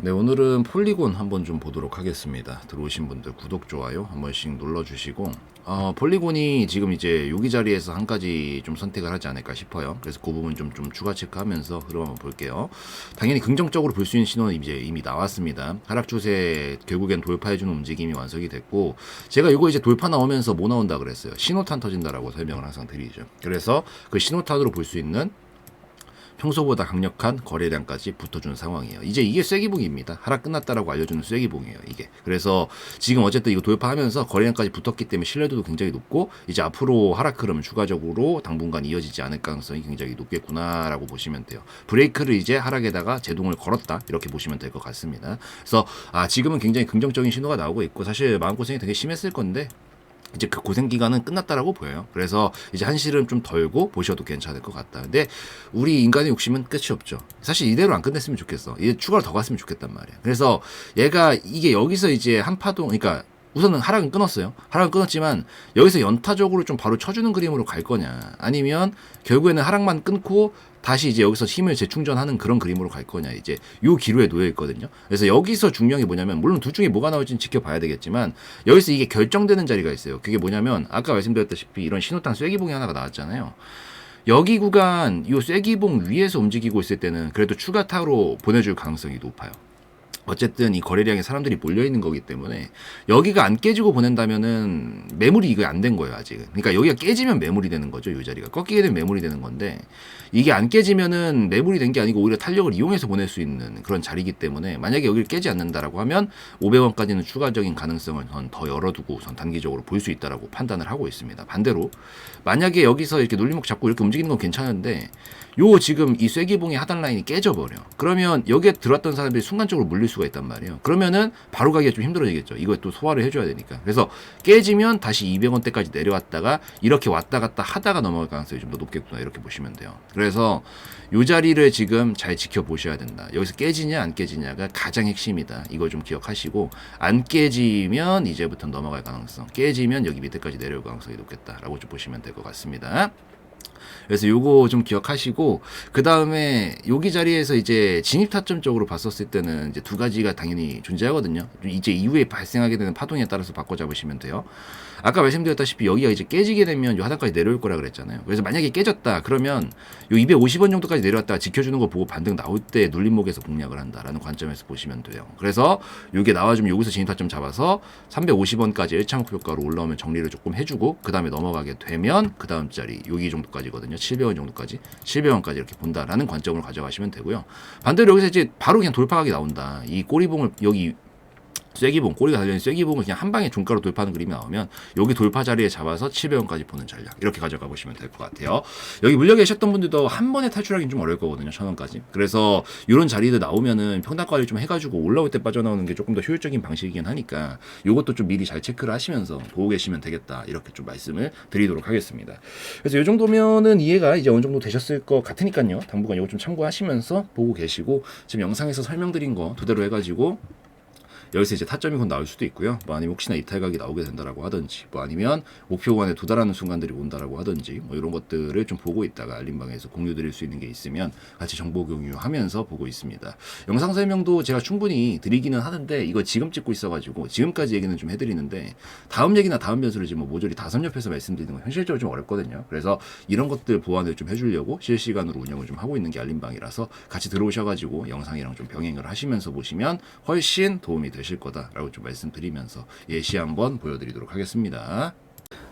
네, 오늘은 폴리곤 한번 좀 보도록 하겠습니다. 들어오신 분들 구독, 좋아요 한 번씩 눌러주시고, 어, 폴리곤이 지금 이제 여기 자리에서 한 가지 좀 선택을 하지 않을까 싶어요. 그래서 그 부분 좀, 좀 추가 체크하면서 흐름 한번 볼게요. 당연히 긍정적으로 볼 수 있는 신호는 이제 이미 나왔습니다. 하락 추세 결국엔 돌파해주는 움직임이 완성이 됐고, 제가 이거 이제 돌파 나오면서 뭐 나온다 그랬어요. 신호탄 터진다라고 설명을 항상 드리죠. 그래서 그 신호탄으로 볼 수 있는 평소보다 강력한 거래량까지 붙어준 상황이에요. 이제 이게 쐐기봉입니다. 하락 끝났다라고 알려주는 쐐기봉이에요. 이게. 그래서 지금 어쨌든 이거 돌파하면서 거래량까지 붙었기 때문에 신뢰도도 굉장히 높고 이제 앞으로 하락 흐름은 추가적으로 당분간 이어지지 않을 가능성이 굉장히 높겠구나라고 보시면 돼요. 브레이크를 이제 하락에다가 제동을 걸었다 이렇게 보시면 될 것 같습니다. 그래서 아 지금은 굉장히 긍정적인 신호가 나오고 있고 사실 마음고생이 되게 심했을 건데 이제 그 고생 기간은 끝났다라고 보여요. 그래서 이제 한시름 좀 덜고 보셔도 괜찮을 것 같다. 근데 우리 인간의 욕심은 끝이 없죠. 사실 이대로 안 끝냈으면 좋겠어. 이제 추가로 더 갔으면 좋겠단 말이야. 그래서 얘가 이게 여기서 이제 한 파동, 그러니까 우선은 하락은 끊었어요. 하락은 끊었지만 여기서 연타적으로 좀 바로 쳐주는 그림으로 갈 거냐, 아니면 결국에는 하락만 끊고 다시 이제 여기서 힘을 재충전하는 그런 그림으로 갈 거냐 이제 요 기로에 놓여 있거든요. 그래서 여기서 중요한 게 뭐냐면 물론 둘 중에 뭐가 나올지는 지켜봐야 되겠지만 여기서 이게 결정되는 자리가 있어요. 그게 뭐냐면 아까 말씀드렸다시피 이런 신호탄 쐐기봉이 하나가 나왔잖아요. 여기 구간 요 쐐기봉 위에서 움직이고 있을 때는 그래도 추가 타로 보내줄 가능성이 높아요. 어쨌든 이 거래량에 사람들이 몰려 있는 거기 때문에 여기가 안 깨지고 보낸다면은 매물이 이거 안 된 거예요 아직은. 그러니까 여기가 깨지면 매물이 되는 거죠 이 자리가 꺾이게 되면 매물이 되는 건데 이게 안 깨지면은 매물이 된 게 아니고 오히려 탄력을 이용해서 보낼 수 있는 그런 자리이기 때문에 만약에 여기를 깨지 않는다라고 하면 500원까지는 추가적인 가능성을 전 더 열어두고 우선 단기적으로 볼 수 있다라고 판단을 하고 있습니다. 반대로 만약에 여기서 이렇게 눌림목 잡고 이렇게 움직이는 건 괜찮은데 요 지금 이 쐐기봉의 하단 라인이 깨져버려. 그러면 여기에 들어왔던 사람들이 순간적으로 물릴 수가 있단 말이에요. 그러면은 바로 가기가 좀 힘들어지겠죠. 이거 또 소화를 해줘야 되니까. 그래서 깨지면 다시 200원대까지 내려왔다가 이렇게 왔다 갔다 하다가 넘어갈 가능성이 좀 더 높겠구나 이렇게 보시면 돼요. 그래서 요 자리를 지금 잘 지켜보셔야 된다. 여기서 깨지냐 안 깨지냐가 가장 핵심이다. 이걸 좀 기억하시고 안 깨지면 이제부터 넘어갈 가능성, 깨지면 여기 밑에까지 내려올 가능성이 높겠다라고 좀 보시면 될 것 같습니다. 그래서 요거 좀 기억하시고 그 다음에 여기 자리에서 이제 진입 타점 쪽으로 봤었을 때는 이제 두 가지가 당연히 존재하거든요. 이제 이후에 발생하게 되는 파동에 따라서 바꿔 잡으시면 돼요. 아까 말씀드렸다시피 여기가 이제 깨지게 되면 요 하단까지 내려올 거라 그랬잖아요. 그래서 만약에 깨졌다 그러면 요 250원 정도까지 내려왔다가 지켜주는 거 보고 반등 나올 때 눌림목에서 공략을 한다라는 관점에서 보시면 돼요. 그래서 요게 나와주면 여기서 진입 타점 잡아서 350원까지 1차 목표 효과로 올라오면 정리를 조금 해주고 그 다음에 넘어가게 되면 그 다음 자리 여기 정도까지 거든요. 700원 정도까지 700원까지 이렇게 본다라는 관점으로 가져가시면 되고요. 반대로 여기서 이제 바로 그냥 돌파각이 나온다. 이 꼬리봉을 여기 쐐기봉 꼬리가 달려있는 쐐기봉을 그냥 한 방에 종가로 돌파하는 그림이 나오면 여기 돌파 자리에 잡아서 700원까지 보는 전략 이렇게 가져가 보시면 될 것 같아요. 여기 물려 계셨던 분들도 한 번에 탈출하기는 좀 어려울 거거든요. 천 원까지. 그래서 이런 자리들 나오면은 평단 관리 좀 해가지고 올라올 때 빠져나오는 게 조금 더 효율적인 방식이긴 하니까 이것도 좀 미리 잘 체크를 하시면서 보고 계시면 되겠다 이렇게 좀 말씀을 드리도록 하겠습니다. 그래서 이 정도면은 이해가 이제 어느 정도 되셨을 것 같으니까요. 당분간 이거 좀 참고하시면서 보고 계시고 지금 영상에서 설명드린 거 그대로 해가지고 여기서 이제 타점이 곧 나올 수도 있고요. 뭐 아니면 혹시나 이탈각이 나오게 된다라고 하든지, 뭐 아니면 목표 구간에 도달하는 순간들이 온다라고 하든지, 뭐 이런 것들을 좀 보고 있다가 알림방에서 공유 드릴 수 있는 게 있으면 같이 정보 공유하면서 보고 있습니다. 영상 설명도 제가 충분히 드리기는 하는데 이거 지금 찍고 있어가지고 지금까지 얘기는 좀 해드리는데 다음 얘기나 다음 변수를 지금 뭐 모조리 다섯 옆에서 말씀드리는 건 현실적으로 좀 어렵거든요. 그래서 이런 것들 보완을 좀 해주려고 실시간으로 운영을 좀 하고 있는 게 알림방이라서 같이 들어오셔가지고 영상이랑 좀 병행을 하시면서 보시면 훨씬 도움이 되실 거다라고 좀 말씀드리면서 예시 한번 보여드리도록 하겠습니다.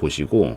보시고